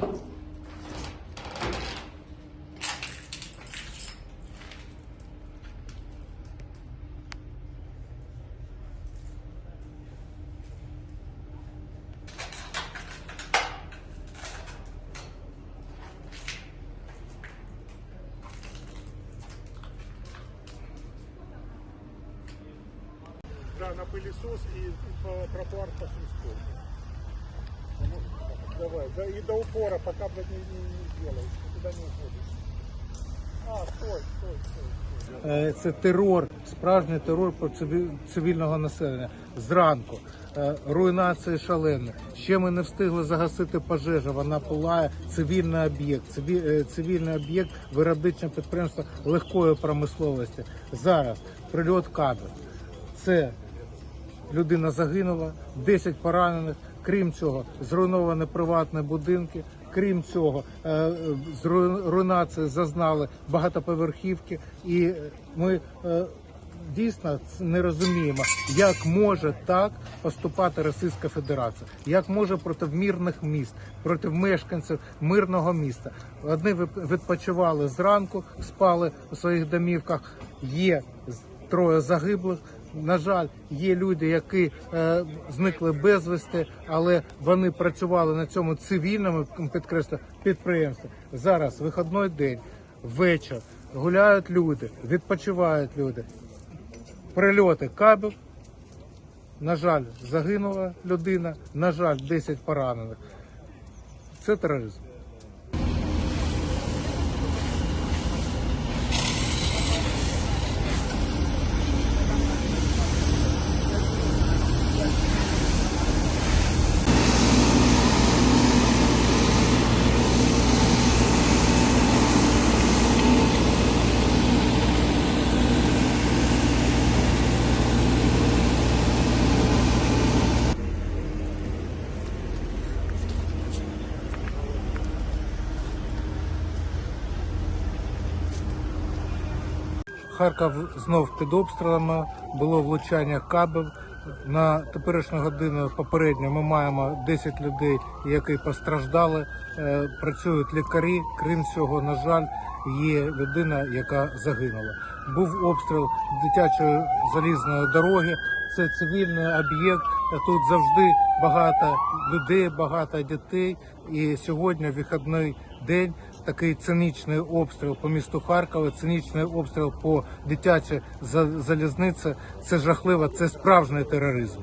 Да, на пылесос и тротуар по Сумскому. Давай, да, и до упора, пока блядь, не, не, не сделаешь, никуда не уходишь. А, стой, стой, стой. Е, Це терор, справжній терор цивільного населення. Зранку Е, руйнації шалені. Ще ми не встигли загасити пожежу. Вона палає цивільний об'єкт. Е, Цивільний об'єкт виробниче підприємство легкої промисловості. Зараз прильот кадрів. Це людина загинула, 10 поранених. Крім цього, зруйновані приватні будинки. Крім цього, е, е, руйнації зазнали багатоповерхівки, і ми е, дійсно не розуміємо, як може так поступати Російська Федерація, як може проти мирних міст, проти мешканців мирного міста. Одні відпочивали зранку, спали у своїх домівках. Є троє загиблих. На жаль, є люди, які е, зникли безвісти, але вони працювали на цьому цивільному підкреслю підприємстві. Зараз вихідний день, вечір, гуляють люди, відпочивають люди. Прильоти кабів. На жаль, загинула людина. На жаль, 10 поранених. Це тероризм. Харків знов під обстрілами, було влучання кабів. На теперішню годину попередньо ми маємо 10 людей, які постраждали. Е, Працюють лікарі. Крім цього, на жаль, є людина, яка загинула. Був обстріл дитячої залізної дороги. Це цивільний об'єкт. Тут завжди багато людей, багато дітей. І сьогодні вихідний день. Такий цинічний обстріл по місту Харкова, цинічний обстріл по дитячій за- залізниці. Це жахливо, це справжній тероризм.